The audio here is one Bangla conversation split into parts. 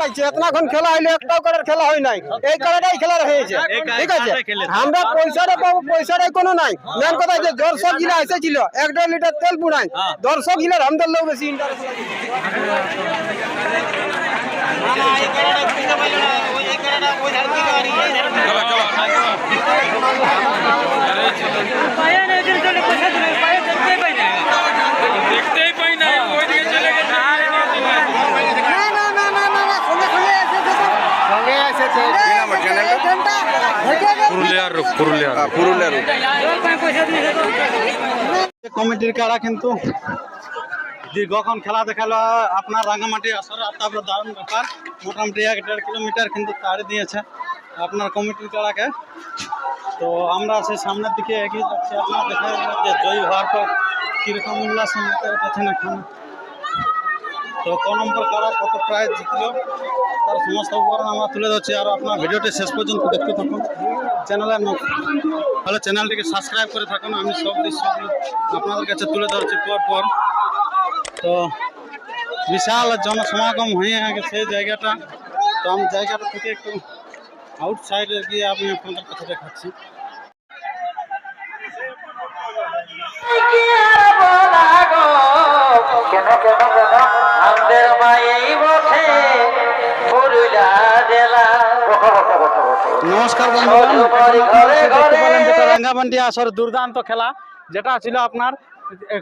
লাগছে এতক্ষণ খেলা হইলে একটাও কাটার খেলা হয় নাই এই কাটাটাই খেলা হয়েছে ঠিক আছে আমরা পয়সাটা পাবো পয়সাটাই কোনো নাই মেন কথা যে দর্শক গিলা এসেছিল এক লিটার তেল পুরাই দর্শক গিলার আমাদের লোক বেশি ইন্টারেস্ট দেখতেই পাই না ওইদিকে চলে গেছে পুরুলিয়ার রূপ। পুরুলিয়ার পুরুলিয়ার কমিটির কারা কিন্তু? দীর্ঘক্ষণ খেলা দেখাল, আপনার রাঙামাটি আসরে তারপরে দারুণ ব্যাপার। মোটামুটি এক দেড় কিলোমিটার কিন্তু তাড়ি দিয়েছে আপনার কমিটির কারাকে তো আমরা সেই সামনের দিকে এগিয়ে যাচ্ছি। আপনার দেখা যে জয়ী হওয়ার পর কীরকম উল্লাস মেতে উঠেছেন এখন। তো ক নম্বর কারা কত প্রায় জিতলো, তার সমস্ত উপকরণ আমরা তুলে ধরছি। আর আপনার ভিডিওটি শেষ পর্যন্ত দেখতে থাকুন। চ্যানেলে তাহলে চ্যানেলটিকে সাবস্ক্রাইব করে থাকুন। আমি সব দৃশ্যগুলো আপনাদের কাছে তুলে ধরছি পর পর তো বিশাল জনসমাগম হয়ে গেছে সেই জায়গাটা। তো আমি জায়গাটা থেকে একটু আউটসাইডে গিয়ে আমি আপনাদের কাছে দেখাচ্ছি। কেন কেন কেন? আমাদের মায়েই বসে পুরুলিয়া জেলা। নমস্কার বন্ধুগণ রাঙ্গামান্ডি আসর দুর্দান্ত খেলা যেটা ছিল আপনার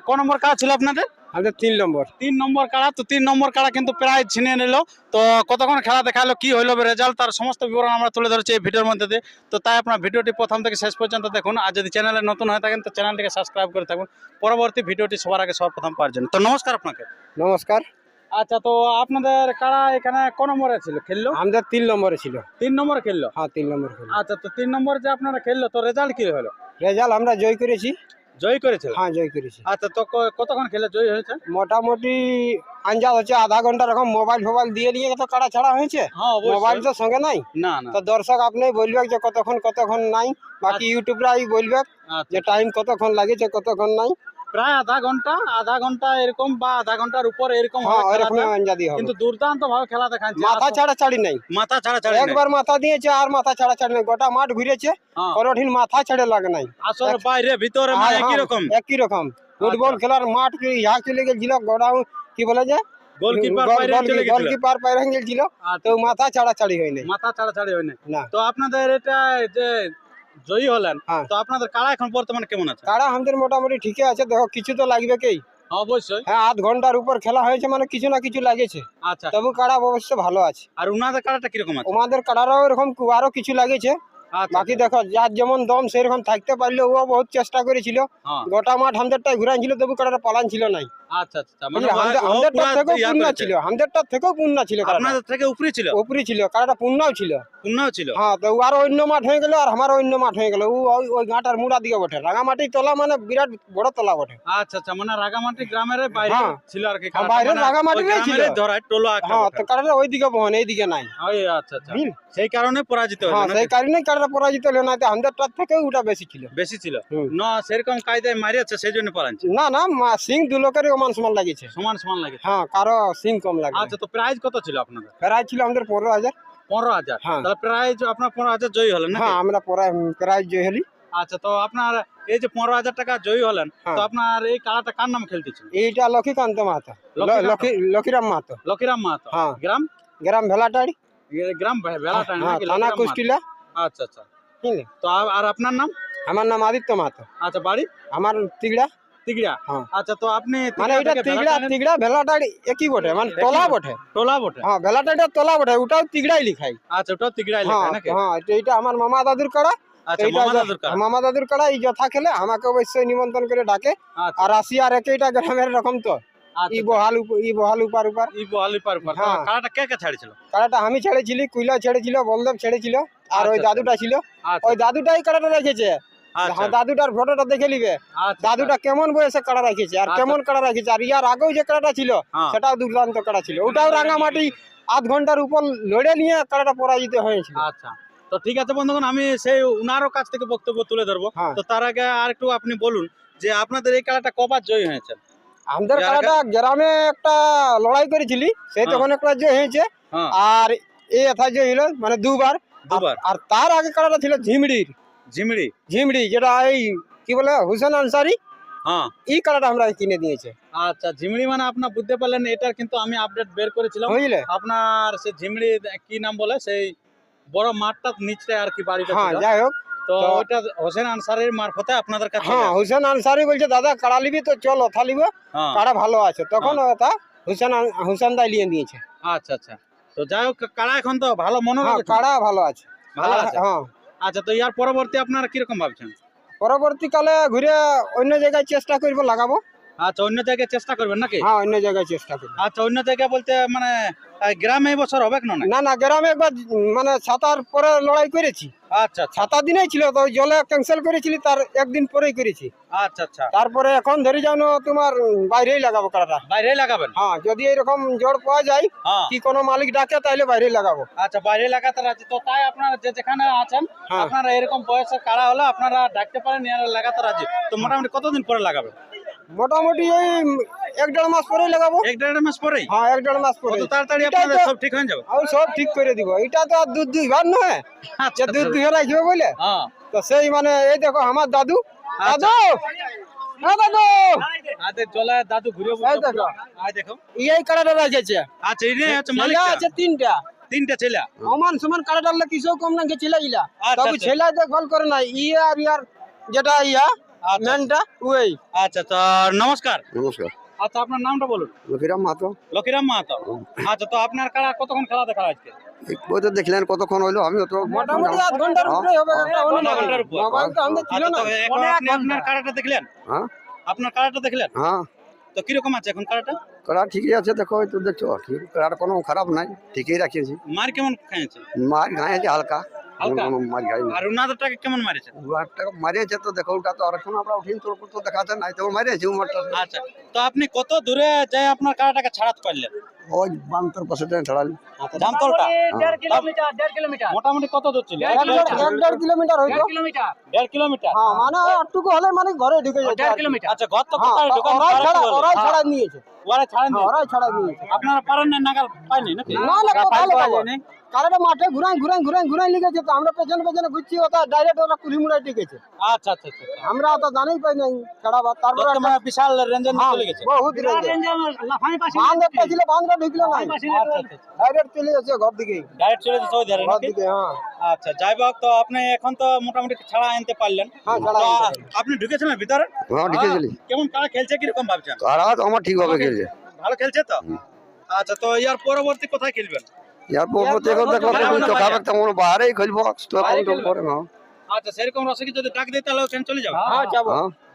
ক নম্বর কাড়া ছিল আপনাদের? আমাদের তিন নম্বর। তিন নম্বর কাড়া তো তিন নম্বর কাড়া কিন্তু প্রায় ছিনিয়ে নিল। তো কতক্ষণ খেলা দেখাল কি হইল রেজাল্ট তার সমস্ত বিবরণ আমরা তুলে ধরেছি এই ভিডিওর মধ্যে দিয়ে। তো তাই আপনার ভিডিওটি প্রথম থেকে শেষ পর্যন্ত দেখুন। আর যদি চ্যানেলে নতুন হয়ে থাকেন তো চ্যানেলটিকে সাবস্ক্রাইব করে থাকুন। পরবর্তী ভিডিওটি সবার আগে সর্বপ্রথম পাওয়ার জন্য। তো নমস্কার আপনাকে। নমস্কার। আচ্ছা তো আপনাদের কাড়া এখানে ক নম্বরে ছিল? খেললো? আমাদের তিন নম্বরে ছিল। তিন নম্বর খেললো? হ্যাঁ তিন নম্বর আচ্ছা তো তিন নম্বর যে আপনারা খেললো তো রেজাল্ট কি হলো? রেজাল্ট আমরা জয় করেছি। জয় করেছে? হ্যাঁ জয় করেছে। আচ্ছা তো কতক্ষণ খেলে জয় হয়েছে? মোটামুটি আঞ্জা হচ্ছে আধা ঘণ্টা রকম মোবাইল ফোবাইল দিয়ে নিয়ে তো কাটা ছাড়া হয়েছে। হ্যাঁ মোবাইল তো সঙ্গে নাই। না তো দর্শক আপনি বলবে যে কতক্ষণ কতক্ষণ নাই। বাকি ইউটিউবরাই বলবে আচ্ছা যে টাইম কতক্ষণ লাগেছে কতক্ষণ নাই। প্রায় আধা ঘণ্টা আধা ঘণ্টা এরকম বা আধা ঘণ্টার উপর এরকম হ্যাঁ কিন্তু দুর্দান্ত ভাবে খেলা দেখাচ্ছে। মাথা ছাড়া ছাড়ি নাই। মাথা ছাড়া ছাড়া একবার মাথা দিয়েছে আর মাথা ছাড়া ছাড়ি নাই। গোটা মাঠ ঘুরেছে হ্যাঁ। কোনোদিন মাথা ছেড়ে লাগে নাই। আসলে বাইরে ভিতরে মানে হ্যাঁ, হ্যাঁ, রকম। একই রকম। ফুটবল খেলার মাঠ কি ইহা চলে গেছিল গোডাউন কি বলে যে? গোলকিপার তো আচ্ছা, মাথা ছাড়া ছাড়ি হয়নি। মাথা ছাড়া ছাড়ি হয় না না। তো আপনাদের এটা যে জয়ী হলেন। হ্যাঁ। তো আপনাদের কারা এখন বর্তমানে কেমন আছে তারা আমাদের মোটামুটি ঠিকই আছে। দেখো কিছু তো লাগবে কি অবশ্যই। হ্যাঁ আধ ঘণ্টার উপর খেলা হয়েছে মানে কিছু না কিছু লাগেছে। আচ্ছা। তবু কাড়া অবশ্য ভালো আছে। আর উনাদের কারাটা কীরকম আছে? আমাদের কাড়ারও এরকম আরও কিছু লাগেছে। আচ্ছা। বাকি দেখো যার যেমন দম সেরকম থাকতে পারলে ও বহুত চেষ্টা করেছিল। হ্যাঁ। গোটা মাঠ ঘুরাইছিল তবু কাড়াটা পালান ছিল নাই। আচ্ছা আচ্ছা মানে বুঝলে ও- ও আমাদেরটা পুরা থেকেও ইয়া ছিল আমাদেরটা থেকেও পূর্ণ ছিল আপনাদের থেকে উপরে ছিল? উপরি ছিল কাড়াটা পূর্ণও ছিল। পূর্ণও ছিল? হ্যাঁ তো ও অন্য মাঠ হয়ে গেল আর আমার অন্য মাঠ হয়ে গেল। ওই- ওই গাঁটার মুড়া দিকে বটে। রাঙামাটি তলা মানে বিরাট বড় তলা বটে। আচ্ছা আচ্ছা মানে রাগামাটি গ্রামের বাইরে হ্যাঁ। ছিল আর কি হ্যাঁ, বাইরে রাঙামাটিতেই ছিল। ধরায় টোলো হ্যাঁ তো কাড়াটা ওই দিকে বহন এই দিকে নাই আচ্ছা আচ্ছা। সেই কারণে পরাজিত হলো হ্যাঁ সেই কারণে পরাজিত হলো না তো থেকেও ওটা বেশি ছিল। বেশি ছিল। না সেরকম কায়দায় মারিয়াছে সেই জন্য না না সিং দু লোকেরই সমান সমান লাগিয়েছে সমান সমান লাগে হ্যাঁ কারও সিং কম লাগে আচ্ছা তো প্রাইজ কত ছিল আপনাদের? প্রাইজ ছিল আমাদের পনেরো হাজার। পনেরো হাজার? হ্যাঁ। তাহলে প্রাইজ আপনার পনেরো হাজার জয়ী হলেন হ্যাঁ আমরা প্রাইজ জয় হলি। আচ্ছা তো আপনার এই যে পনেরো হাজার টাকা জয়ী হলেন হ্যাঁ। তো আপনার এই কালাটা কার নাম খেলতেছিল এইটা লক্ষ্মীকান্ত মাহাতো। ল- লক্ষ্মীকান্ত? মাহাতো। লক্ষীরাম মাহাতো। হ্যাঁ। গ্রাম? গ্রাম ভেলাটাড়ি। গ্রাম ভে- ভেলাটা হ্যাঁ থানা কুষ্টিলা। আচ্ছা আচ্ছা। তো আর আপনার নাম? আমার নাম আদিত্য মাহাতো। আচ্ছা বাড়ি? আমার তিগড়া। তিগড়া? হ্যাঁ। আচ্ছা তো আপনি মানে এটা তিগড়া তিগড়া ভেলাটাড়ি একই বটে মানে একই বটে। বটে। বটে? হ্যাঁ ভেলাটাড়িটা তলা বটে ওটাও তিগড়াই লিখাই। আচ্ছা ওটাও তিগড়াই হ্যাঁ লেখা নাকি? হ্যাঁ তো আমার মামা দাদুর আচ্ছা মামা কাড়া। কাড়া এই যথা খেলে আমাকে অবশ্যই নিমন্ত্রণ করে ডাকে। আচ্ছা। আর আর একইটা গ্রামের রকম তো। ই আচ্ছা। বহাল ই বহাল উপার উপার। ই বহালি হ্যাঁ। কে কে ছাড়ছিল? কাড়াটা আমি ছেড়েছিলি কুইলা ছেড়েছিল বলদেব ছেড়েছিল আর ওই আচ্ছা, দাদুটা ছিল। আচ্ছা। ওই দাদুটাই কাড়াটা রেখেছে। আচ্ছা দাদুটার ফটোটা দেখে নিবে। আচ্ছা দাদুটা কেমন বয়সে কাড়া রেখেছে আর আচ্ছা। কেমন কাড়া রেখেছে আর ইয়ার আগেও যে কাড়াটা ছিল হ্যাঁ। সেটাও দুর্দান্ত কাড়া ছিল। ওটাও রাঙামাটি আধ ঘণ্টার উপর লড়ে নিয়ে কাড়াটা পরাজিত হয়েছিল। আচ্ছা। তো ঠিক আছে বন্ধুগণ আমি সেই উনারও কাছ থেকে বক্তব্য তুলে ধরবো। হ্যাঁ। তো তার আগে আর একটু আপনি বলুন যে আপনাদের এই খেলাটা কবার জয়ী হয়েছে? আমাদের খেলাটা গ্রামে একটা লড়াই করেছিলি সে হ্যাঁ। তখন একটা জয় হয়েছে। হ্যাঁ। আর এই এথা জয় হলো মানে দুবার। আর- দুবার। আর তার আগে খেলাটা ছিল ঝিমড়ির। ঝিমড়ি ঝিমড়ি যেটা এই কি বলে হুসেন আনসারি? হ্যাঁ। এই খেলাটা আমরা কিনে দিয়েছে। আচ্ছা ঝিমড়ি মানে আপনার বুঝতে পারলেন এটার কিন্তু আমি আপডেট বের করেছিলাম। বুঝলে? আপনার সে ঝিমড়ি কি নাম বলে সেই বড় মাঠটা নিচে আর কি বাড়িটা হ্যাঁ যাই হোক। তো ওটা হোসেন আনসারের মারফতে আপনাদের কাছে হ্যাঁ হুসেন আনসারি বলছে দাদা কাড়া লিবি তো চল ওথা লিব হ্যাঁ। কাড়া ভালো আছে। তখন ওটা হুসেন হুসেন দাই লিয়ে দিয়েছে আচ্ছা আচ্ছা। তো যাই হোক কাড়া এখন তো ভালো মনে হ্যাঁ হচ্ছে। কাড়া ভালো আছে। ভালো আছে? হ্যাঁ। আচ্ছা তো ইয়ার পরবর্তী আপনারা কীরকম ভাবছেন? পরবর্তীকালে ঘুরে অন্য জায়গায় চেষ্টা করব লাগাবো। আচ্ছা অন্য জায়গায় চেষ্টা করবেন নাকি? হ্যাঁ অন্য জায়গায় চেষ্টা করব। আচ্ছা অন্য জায়গায় বলতে মানে গ্রামে এই বছর হবে না? না না গ্রামে একবার মানে ছাতার পরে লড়াই করেছি। আচ্ছা আচ্ছা। ছাতা দিনেই ছিল তো জলে ক্যান্সেল করেছিলি তার একদিন পরেই করেছি। আচ্ছা আচ্ছা। তারপরে এখন ধরে যাও না তোমার বাইরেই লাগাবো কাড়াটা বাইরে লাগাবেন? হ্যাঁ যদি এরকম জোর পাওয়া যায় হ্যাঁ। কি কোনো মালিক ডাকে তাহলে বাইরেই লাগাবো। আচ্ছা বাইরে লাগাতে আছে তো তাই আপনারা যে যেখানে আছেন হ্যাঁ। আপনারা এরকম বয়সের কাড়া হলে আপনারা ডাকতে পারেন লাগাতে রাজি। তো মোটামুটি কতদিন পরে লাগাবেন? মোটামুটি ওই এক দেড় মাস পরেই লাগাবো। এক দেড় মাস পরেই? হ্যাঁ এক দেড় মাস পরে তাড়াতাড়ি আপনাদের সব ঠিক হয়ে যাবে? আমি সব ঠিক করে দিব। এটা তো আর দুধ দুই ভার নয়। আচ্ছা যে দুধ দুই রাখবে বলে। হ্যাঁ। তো সেই মানে এই দেখো আমার দাদু। আচ্ছা। দাদু! হ্যাঁ দাদু! আদে চলে দাদু ঘুরে এই দেখো। আয় দেখো। এই কাড়াটা রাখেছে। আচ্ছা এই হচ্ছে মালিক আছে তিনটা। তিনটা ছেলে। সমান সমান কাড়াটা কিসেও কম না ছেলে আচ্ছা, তবে আচ্ছা। ছেলে দেখভাল করে না ইয়ে আর ইয়ার যেটা ইয়া আচ্ছা মেনটা ওই আচ্ছা তো নমস্কার। নমস্কার। আচ্ছা আপনার নামটা বলুন। লক্ষীরাম মাহাতো। লক্ষীরাম মাহাতো। আচ্ছা তো আপনার কারা কতক্ষণ খেলা দেখা আজকে? ওই তো দেখলেন কতক্ষণ হইল আমি তো মোটামুটি আধ ঘণ্টার উপরে হবে একটা আধ ঘণ্টার উপর। মোবাইল তো আমাদের ছিল আচ্ছা না। এখন আপনি আপনার কারাটা দেখলেন? হ্যাঁ। আপনার কারাটা দেখলেন? হ্যাঁ। তো কীরকম আছে এখন কারাটা? ঠিকই আছে দেখো তো দেখছ ঠিক কোনো খারাপ নাই ঠিকই রাখিয়েছি। মার কেমন খাইছে মার গায়ে আছে হালকা। হালকা? কোনো মার গায়ে আর উনাদের কেমন মারিছে? উমারটা মারিয়েছে তো দেখো ওটা তো আর এখন আমরা উঠিন তোর তো দেখাতে নাই তো মারিয়েছি উমারটা। আচ্ছা তো আপনি কত দূরে যাই আপনার কারাটাকে ছাড়াতে পারলেন? ওই বান্তর পাশে ছাড়ালি। জামতলটা দেড় কিলোমিটার দেড় কিলোমিটার। মোটামুটি কত দূর ছিল? দেড়- কিলোমিটার। হইতো। দেড় কিলোমিটার? হ্যাঁ মানে হলে মানে ঘরে ঢুকে যেত। আচ্ছা ঘর তো কোথায় ছাড়া নিয়েছে। ওরা ছাড়েন ওরাই ছাড়া নিয়েছে। আপনারা পারেন না নাগাল পাইনি নাকি? না কোথায়? কারণ মাঠে ঘুরাই ঘুরাই ঘুরাই ঘুরাই লিখেছে তো আমরা পেছনে পেছনে ঘুরছি ওটা ডাইরেক্ট ওরা কুড়ি মুড়াই টিকেছে আচ্ছা আচ্ছা আচ্ছা আমরা তো জানাই পাই নাই ছাড়াবা তারপরে মানে বিশাল রেঞ্জের চলে গেছে? বহুত বাঁধ একটা ছিল বাঁধটা ঢুকলো নাই। আচ্ছা আচ্ছা ডাইরেক্ট চলে যাচ্ছে ঘর দিকে ডাইরেক্ট চলে ওই ধারে ঘর নাকি? দিকে হ্যাঁ। আচ্ছা যাই হোক তো আপনি এখন তো মোটামুটি ছাড়া আনতে পারলেন। হ্যাঁ। আপনি ঢুকেছিলেন ভিতরে? হ্যাঁ ঢুকেছিলি। কেমন কারা খেলছে কীরকম ভাবছেন? কারা তো আমার ঠিকভাবে খেলছে। ভালো খেলছে তো? আচ্ছা তো ইয়ার পরবর্তী কোথায় খেলবেন? তো খেলবে? পরে আচ্ছা সেরকম রসিকে যদি ডাক দিই তাহলে ওখানে চলে যাবে হ্যাঁ যাব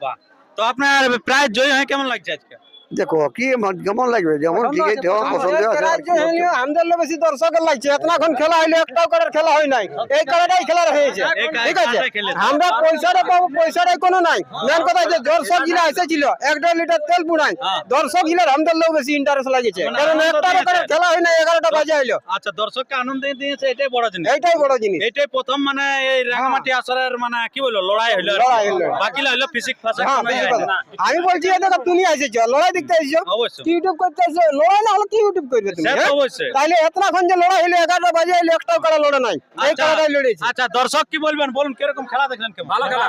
বাহ তো আপনার প্রায় জয় হয়ে কেমন লাগছে আজকে দেখো কি কেমন লাগবে? যেমন দেওয়া পছন্দ। আমাদের বেশি দর্শকের লাগছে এতক্ষণ খেলা হইলে একটাও করার খেলা হয় নাই এই খেলাটাই খেলা হয়েছে ঠিক আছে আমরা পয়সাটা পাবো কোনো নাই। মেন কথা যে দর্শক গিলা এসেছিল এক দেড় লিটার তেল পুরাই। হ্যাঁ। দর্শক গিলার আমাদের লোক বেশি ইন্টারেস্ট লাগেছে মানে কারণ আনন্দ একটা করার খেলা হয় না এগারোটা বাজে হইল। আচ্ছা দর্শককে আনন্দ দিয়েছে এটাই বড় জিনিস। এইটাই বড় জিনিস। এটাই প্রথম মানে এই রাঙামাটি আসরের মানে কি বলল লড়াই হইল লড়াই হইল। হইল ফিজিক ফাঁসা হ্যাঁ কথা। আমি বলছি দেখো তুমি এসেছ লড়াই দেখতে এসেছ ইউটিউব করতে এসেছ লড়াই না হলে কি ইউটিউব করবে তুমি সে তো হ্যাঁ? অবশ্যই। তাইলে এতক্ষণ যে লড়াই হইল এগারোটা বাজে হইল একটাও করা লড়াই নাই। এই আচ্ছা। আচ্ছা দর্শক কি বলবেন? বলুন কীরকম খেলা দেখলেন কেমন? ভালো খেলা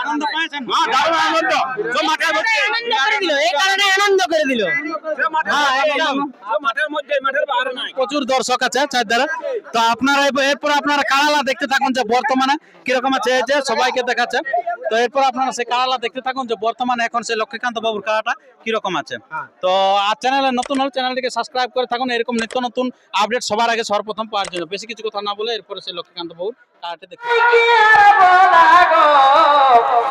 আনন্দ পাইছেন? হ্যাঁ দারুণ আনন্দ। সব মাঠের মধ্যে আনন্দ করে দিল এই কারণে আনন্দ করে দিল। হ্যাঁ একদম। মাঠের মধ্যে মাঠের বাইরে নাই। প্রচুর দর্শক আছে চারধারে তো আপনারা এরপর- আপনারা কারালা দেখতে থাকুন যে বর্তমানে কীরকম আছে যে সবাইকে দেখাচ্ছে। তো এরপর আপনারা সেই কারালা দেখতে থাকুন যে বর্তমানে এখন সেই লক্ষ্মীকান্ত বাবুর কারাটা কীরকম আছে। তো আর চ্যানেলে নতুন হলে চ্যানেলটিকে সাবস্ক্রাইব করে থাকুন এরকম নিত্য নতুন আপডেট সবার আগে সর্বপ্রথম পাওয়ার জন্য। বেশি কিছু কথা না বলে এরপরে সেই লক্ষ্মীকান্ত বাবুর কারাটি দেখতে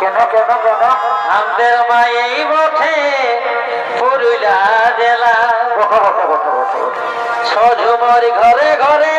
কেন কেন কেন? আমাদের মায়েই বটে পুরুলা জেলা। সজুমর ঘরে ঘরে।